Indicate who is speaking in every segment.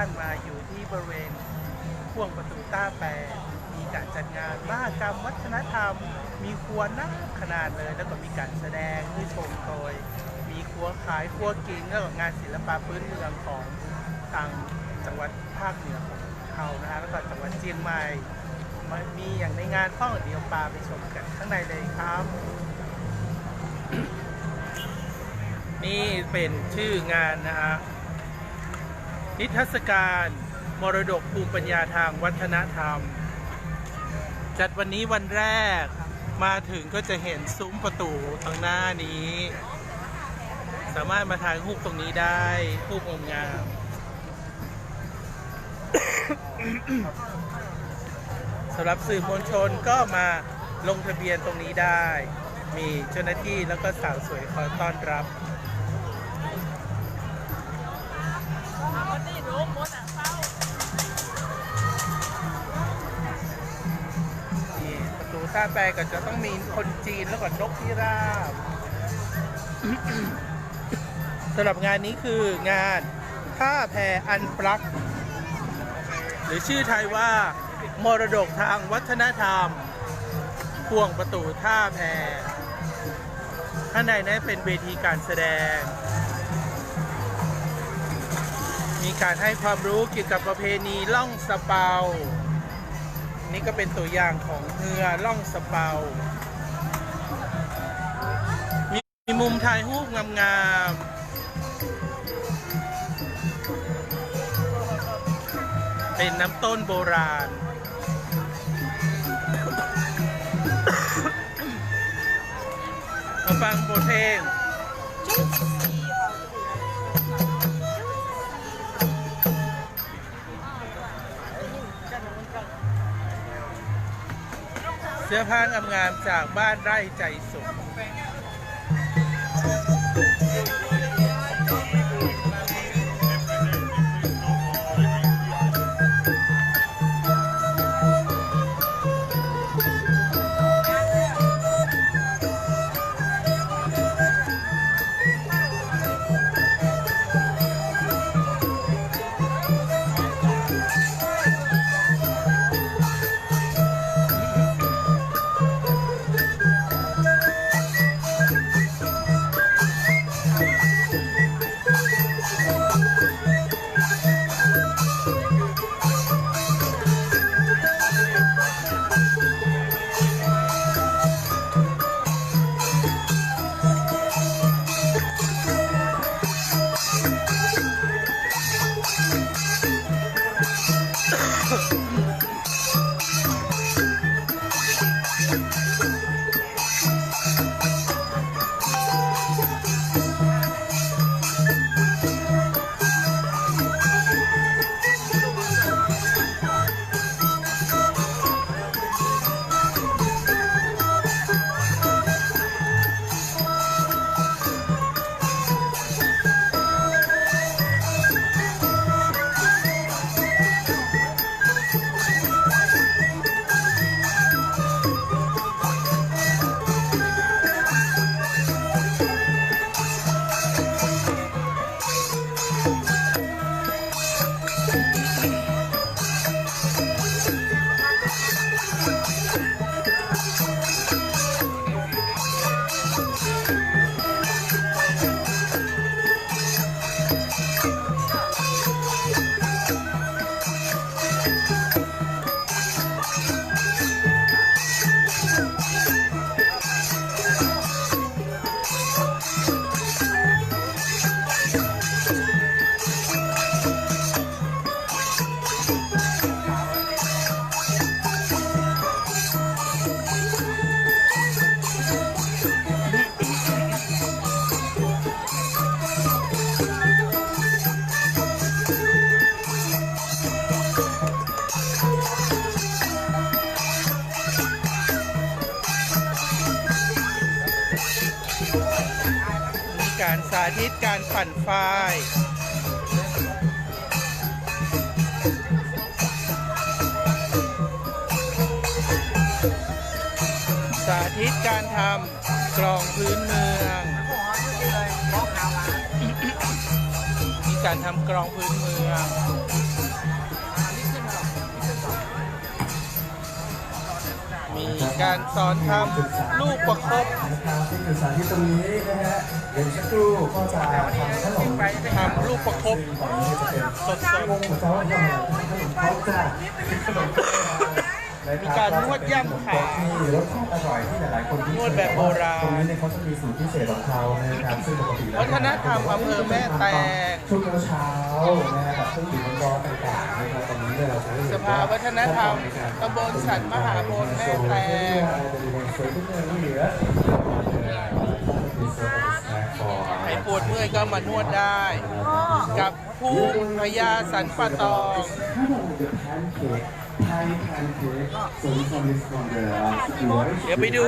Speaker 1: านมาอยู่ที่บริเวณพ่วงประตูต้าแปรมีการจัดงานมหกรรมวัฒนธรรม มีครัวหน้าขนาดเลย แล้วก็มีการแสดงให้ชมโดย มีครัวขายครัวกินแล้วก็งานศิลปะพื้นเมืองของทางจังหวัดภาคเหนือของเขานะฮะแล้วก็จังหวัดเชียงใหม่มันมีอย่างในงานต้องเดียวปลาไปชมกันข้างในเลยครับ นี่เป็นชื่องานนะฮะ นิทรรศการ มรดกภูมิปัญญาทางวัฒนธรรม จัดวันนี้วันแรกมาถึงก็จะเห็นซุ้มประตูทางหน้านี้ สามารถมาถ่ายรูปตรงนี้ได้รูปองงามสำหรับสื่อมวลชนก็มาลงทะเบียนตรงนี้ได้ มีเจ้าหน้าที่แล้วก็สาวสวยคอยต้อนรับ ประตูท่าแปรก็จะต้องมีคนจีนแล้วก็นกพิราบสำหรับงานนี้คืองานท่าแพอันปลัก หรือชื่อไทยว่า มรดกทางวัฒนธรรม พวงประตูท่าแพข้างในนั้นเป็นเวทีการแสดง มีการให้ความรู้เกี่ยวกับประเพณีล่องสะเปา นี่ก็เป็นตัวอย่างของเรือล่องสเปามมีมุมถ่ายรูปงามๆเป็นน้ำต้นโบราณ มาฟังบทเพลง เสื้อผ้างามๆจากบ้านไร่ใจสุข Thank you. ธิตการปั่นไฟสาธิตการทำกลองพื้นเมืองการทำกรองพื้นเมือง การสอนทำลูกประคบ
Speaker 2: นะครับที่อยู่สถานที่ตรงนี้นะฮะเดี๋ยวสักครู่ก็จะทำขนม
Speaker 1: ทำลูกประคบ
Speaker 2: ตอนนี้จะเป็น
Speaker 1: สด
Speaker 2: งงเหมือนกันว่าทำไมขนมครกจ้ะขนมครกนะคบ
Speaker 1: มีการนวดย่ำขา
Speaker 2: ที่รสชาติอร่อยที่หลายๆคนที่
Speaker 1: นวดแบบโบราณ
Speaker 2: ตรงนี้เนี่ยเขาจะมีสูตรพิเศษของเขานะครับซึ่งปกติแล้ว
Speaker 1: วัฒนธรรมอำเภอแม่แตง
Speaker 2: ช่วงเช้าๆนะฮะกับเครื่องดื่มาจะได้เห็น
Speaker 1: สภาวัฒนธรรมตำบลสันมหาบลแม่แตงใครปวดเมื่อยก็มานวดได้ กับผู้พญาสันปะตองเดี๋ยวไปดู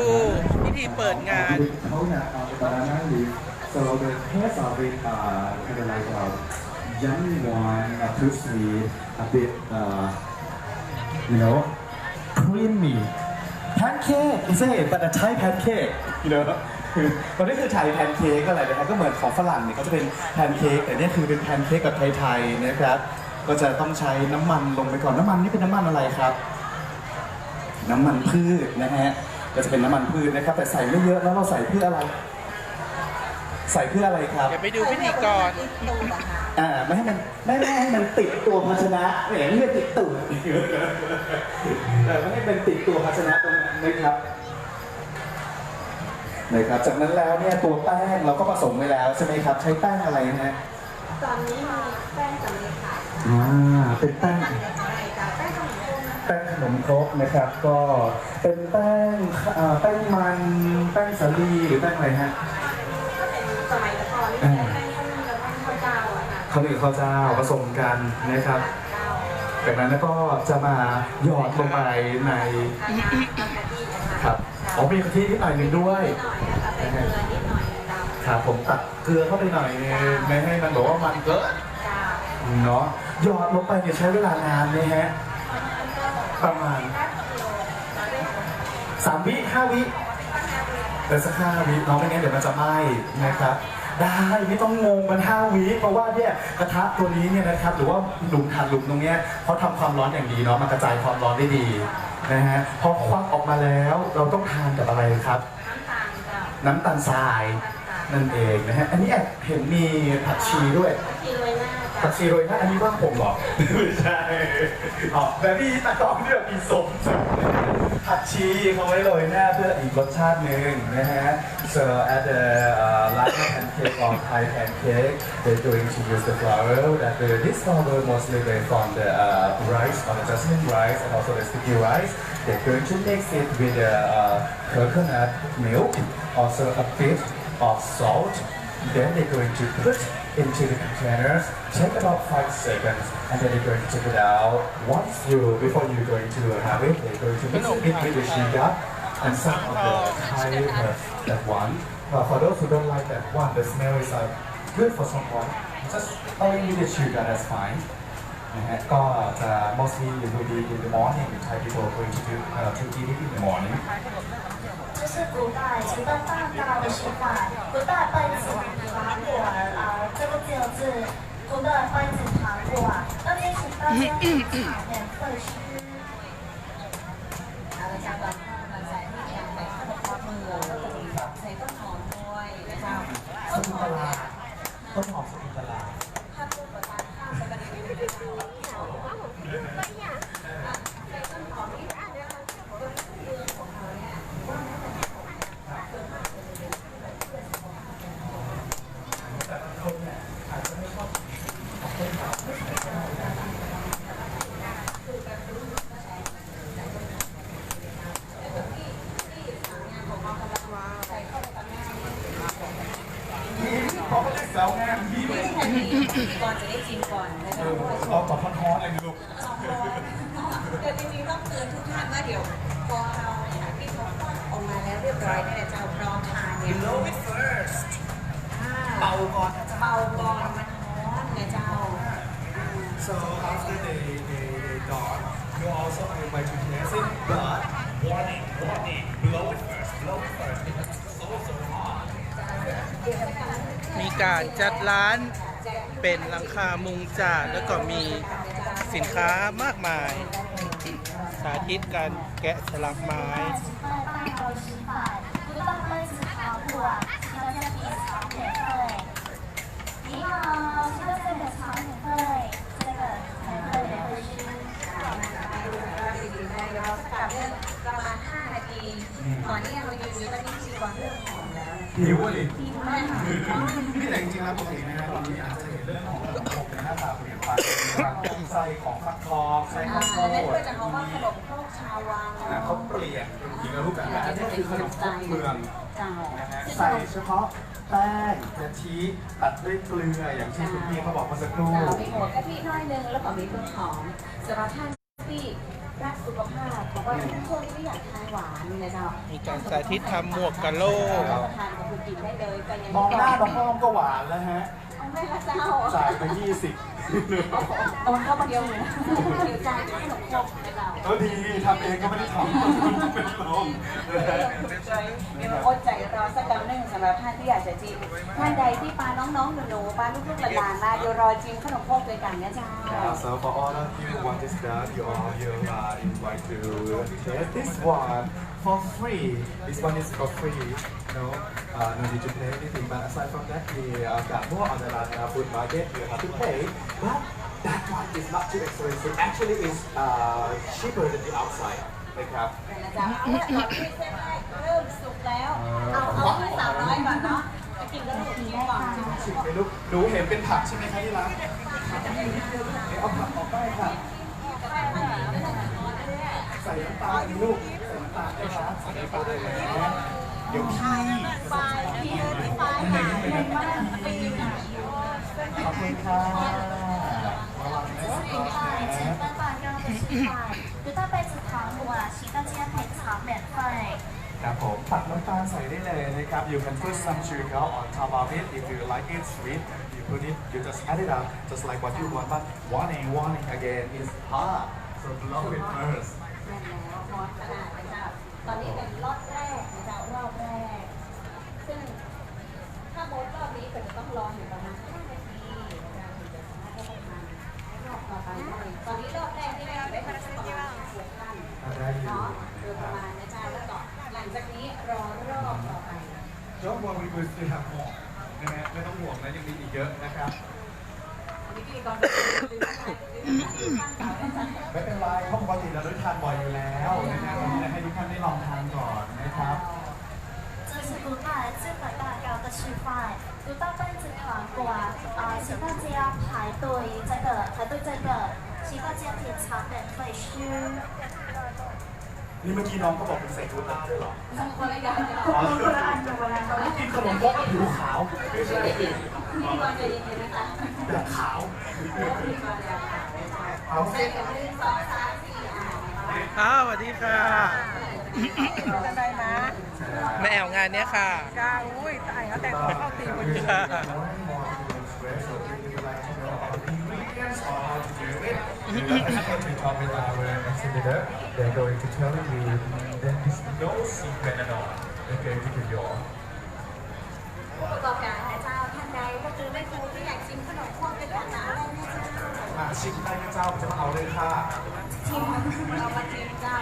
Speaker 1: พิธีเปิดงาน
Speaker 2: เขาเนี่ยเอาไปบานาน่าลีฟ so the taste of it uh kind of like a yummy one a too sweet a bit uh you know creamy pancake is it but a Thai pancake you know มันนี่คือไทยแพนเค้กอะไรนะครับก็เหมือนของฝรั่งเนี่ยเขาจะเป็นแพนเค้กแต่เนี่ยคือเป็นแพนเค้กแบบไทยๆนะครับก็จะต้องใช้น้ำมันลงไปก่อนน้ำมันนี่เป็นน้ำมันอะไรครับ น้ำมันพืชนะฮะก็จะเป็นน้ำมันพืชนะครับ แต่ใส่ไม่เยอะแล้วเราใส่เพื่ออะไร ใส่เพื่ออะไรครับ
Speaker 1: เดี๋ยวไปดูพิธีกร
Speaker 2: อ่าไม่ให้มันไม่ไม่ให้มันติดตัวภาชนะแหมไม่ให้ติดตูดเออไม่ให้มันติดตัวภาชนะตรงนั้นนะครับนะครับจากนั้นแล้วเนี่ยตัวแป้งเราก็ผสมไว้แล้วใช่ไหมครับ ใช้แป้งอะไรนะฮะ
Speaker 3: ตอนนี้มีแป้งสำเร็จขาย
Speaker 2: อ่าเป็นแป้ง
Speaker 3: สำเร็จขายกับแป้งขนมโคงนะคะ
Speaker 2: แป้งขนมครกนะครับ ก็เป็นแป้งอ่าแป้งมันแป้งสาลีหรือแป้งอะไรฮะ
Speaker 3: ข้าวเหนียวข้าวเจ้า
Speaker 2: ผสมกันนะครับ
Speaker 3: จา
Speaker 2: จากนั้นก็จะมาหยอดลงไปใน
Speaker 3: ค
Speaker 2: รับอ๋อมีกะทินิดหน่อยหนึ่งด้วย
Speaker 3: คะใส่เกลือนิดหน่อย
Speaker 2: ครับผมตัดเกลือเข้าไปหน่อยไม่ให้มันบอกว่ามันเกิน
Speaker 3: เจ้า
Speaker 2: เนาะหยอดลงไปเนี่ยใช้เวลานานไหมฮะประมาณสามวิห้าวิแต่สักห้าวิเนาะไม่งั้นเดี๋ยวมันจะไหม้นะครับ ได้ไม่ต้องงงมันห้าวิเพราะว่าเนี่ยกระทะตัวนี้เนี่ยนะครับหรือว่าหลุมถ่านหลุมตรงเนี้ยเขาทำความร้อนอย่างดีเนาะมันกระจายความร้อนได้ดีนะฮะพอควักออกมาแล้วเราต้องทานกับอะไรครับ
Speaker 3: น้ำตาลเจ้า
Speaker 2: น้ำตาลทราย
Speaker 3: น้ำตาล
Speaker 2: นั่นเองนะฮะอันนี้แอบเห็นมีผักชีด้วย
Speaker 3: ทีโรยหน้า
Speaker 2: ผั
Speaker 3: เจ้าก
Speaker 2: ชีโรยหน้าอันนี้ว่าผมเหรอ ไม่ใช่อ๋อแบบพี่ตะกองที่แบบมีสม ผักชีเขาไว้โรยหน้าเพื่ออีกรสชาติหนึ่งนะฮะ so at the uh, Latin pancake or Thai pancake they're going to use the flour that the, this flour mostly made from the uh, rice or the jasmine rice and also the sticky rice they're going to mix it with the uh, coconut milk also a bit of salt then they're going to put into the containers, take about five seconds, and then they're going to take it out. Once you, before you're going to have it, they're going to mix it with the sugar and some of the Thai herbs, that one. But for those who don't like that one, the smell is uh, good for someone. Just only the sugar, that's fine. นะฮะก็จะ mostly it will be in the morning Thai people are going to do uh, to eat it in the morning
Speaker 4: 这是古代吃的蛋糕的吃法，古代杯子糖果啊，这个 就是古代杯子糖果，那边是大家免费吃。
Speaker 3: เอาละเจ้าก่อนเข้ามาใส่ที่แกงใส่ข้าวโพดมือใส่ต้นหอมด้วยนะเจ้า
Speaker 2: สกุลตลาต้นหอมสกุลตลา
Speaker 3: ถ้าพูดประทานข้าวใส่กระดิ่งใส่ต้นหอม เขา
Speaker 2: ก็เรียกสาวงามยิ้
Speaker 3: ก่อนจะได้ชิมก่อนนะคะเพราะว่า
Speaker 2: เราตอบท้อนๆเลยลูก
Speaker 3: สองร้อยแต่จริงๆต้องเตือนทุกท่านว่าเดี๋ยวพอเราจากที่เขาออกมาแล้วเรียบร้อยเนี่ยเจ้าพร้อมทานเนี่ย
Speaker 2: Blow it first
Speaker 3: เบาก่อนเบาก่อนมันร้อนเนี่ยเจ้า
Speaker 2: so after they they they dawn you also invite to taste it but warning warning blow it first blow it first because it's so so hot
Speaker 1: มี การจัดร้านเป็นหลังคามุงจาแล้วก็มีสินค้ามากมาย สาธิตการแกะสลักไม้
Speaker 3: ประนทีตเราอยู่ในตอนนี้ชีวะเรื่อง
Speaker 2: หิวอะดิ
Speaker 3: ดีมากค่ะ
Speaker 2: นี่แต่จริงๆแล้วปกตินะฮะตอนนี้อาจจะเห็นเรื่องของขนมในหน้าตาเปลี่ยนไปนะครับใส่ของฟักทองใส่ข้าวโพ
Speaker 3: อ่านั่น
Speaker 2: ด
Speaker 3: เพื่อจะเอาว่าขนมพวกชาววัง
Speaker 2: เขาเปลี่ยนเป็นจริงแล้วรูปแบบอันนี้คือขนมพื้นเมือง
Speaker 3: จา
Speaker 2: นะฮะใส่เฉพาะแป้งกะทิตัดด้วยเกลืออย่างที่คุณพี่เขาบอกเมื่อสักครู่
Speaker 3: มีหัวกะทิน้อยนึงแล้วก็มีต้นหอมสำหรับท่านที่รักสุขภาพบอกว่าช่วงนี้ไม่อยากทานหวานนะเจ้า
Speaker 1: มีการสาธิตทำหมวกกะโหลก
Speaker 3: รับประ ก็คือกินได้เลยก็ยัง
Speaker 2: มองหน้าน้องอ้อมก็หวานแล้วฮะ
Speaker 3: เอาไม่ละเจ้า
Speaker 2: จ่ายไป20
Speaker 3: โอนเข้ามาเดียวเลยนะเดี๋ยวจ่ายขนมครกให้เรา
Speaker 2: เออดีทำเองก็ไม่ได้ทำเป็นลมนะฮะ
Speaker 3: เดี๋ยวอดใจรอสักแป๊บนึงสำหรับท่านที่อยากจะจิมท่านใดที่ปาน้องๆหนูๆปาลูกๆหลานๆมาเดี๋ยวรอจิมขนมครกด้วยกันนะเจ้า
Speaker 2: Yeah, so for all of you who want this done, you all you are invited to taste this one for free. This one is for free. No, uh, no need to pay anything. But aside from that, we uh, got more on the Lana food market. You have to pay, but that one is not too expensive. Actually, it's uh, cheaper than the outside. Like uh,
Speaker 3: นะจ๊ะเอาละก่อนที่เส้นแรกเริ่มสุกแล้ว เอาเอาที่สาวน้อยก่อนเนาะจะกินก็ถูกกินก่อน
Speaker 2: ชิมไปลูกหนูเห็นเป็นผักใช่ไหมคะที่ร้านเอาผักออกได้ค่ะใส่น้ำตาลลูก ใส่น้ำตาลได้ครับใส่น้ำตาลได้แล้วเดี๋ยวพี่
Speaker 3: ปลายที่เออที่ปลายหายเลยมากไปกินอ่ะ
Speaker 2: ขอบคุณค่ะระวังนะ
Speaker 4: 这是一块成分蛋糕的吃饭，不到杯子糖果，其他家配糖免费。
Speaker 2: ครับผมตักน้ำตาลใส่ได้เลยนะครับ You can put some sugar on top of it if you like it sweet you put it you just add it up just like what you want but warning warning again is hot so blow it first
Speaker 3: นั่นแล้วฮอตขนาดนะจ๊ะ ตอนนี้เป็นรอบแรก
Speaker 4: 的吃饭，不到杯子糖果，啊、其他家排队这个排队这个，其他家品尝免费吃。
Speaker 2: นี่เมื่อกี้น้องก็บอกเป็นใส่กูต้าด้วยเหรอ
Speaker 3: คนละอย่างกัน
Speaker 2: อ๋อคนละอันคนละอันกินขนมครกก็ผิวขาวไม่ใช่
Speaker 3: พิธีกรใจเย็นๆนะจ๊ะ
Speaker 2: แบบขาว
Speaker 3: พิธีกรอย่าขาดนะจ๊ะ
Speaker 2: เอา
Speaker 3: เซ็นกันหนึ่งสองสามสี่อ่า
Speaker 1: อ้าวสวัสดีค่ะ
Speaker 5: จะได้มา
Speaker 1: แม่แอวงานเนี้ยค่ะ
Speaker 5: จ้าอุ้ยตายแล้วแต่งตัวเข้าตีคนเดียว
Speaker 2: They're going to tell you there is no secret at all. Okay, to the your.
Speaker 3: ผู้ประกอบการนะเจ้าท่านใดก็คือไม่ครูที่อยากชิมขนมครกเป็นแบบนั้นเลยนะเจ้า
Speaker 2: มาชิมได้นะเจ้าจะมาเอาเลยค่ะ
Speaker 3: ชิมเรามาชิมเจ้า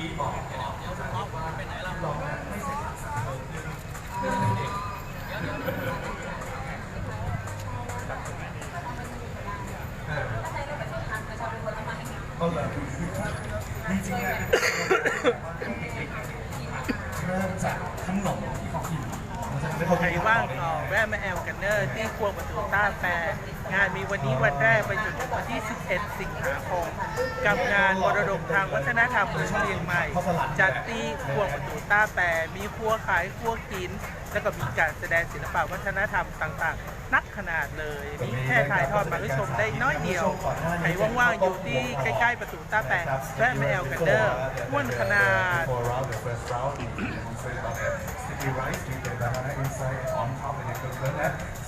Speaker 5: มื่
Speaker 2: อกี้บอกว่าไปไหนล่ะบอกว่าไม่เสร็จสักเรื่องเด็กก็เลยจริงๆเนี่ยเริ่มจากขนมที่เขากิน
Speaker 1: ใครว่างก็แวะะมาแอลกันเนอร์ที่ครัวประตูต้าแปรงานมี วันนี้วันแรกไปจนถึงวันที่ 11 สิงหาคมกับงานมรดกทางวัฒนธรรมเมืองเชียงใหม่ จัดที่ครัวประตูต้าแปรมีครัวขายครัวกิน แล้วก็มีการแสดงศิลปะวัฒนธรรมต่างๆ นักขนาดเลยนี่แค่ถ่ายทอดมาให้ชมได้น้อยเดียวใครว่างๆอยู่ที่ใกล้ๆประตูต้าแปรแวะมาแอลกันเดอร์ม่วนขนาด
Speaker 2: Sticky rice with the banana inside on top and the coconut. So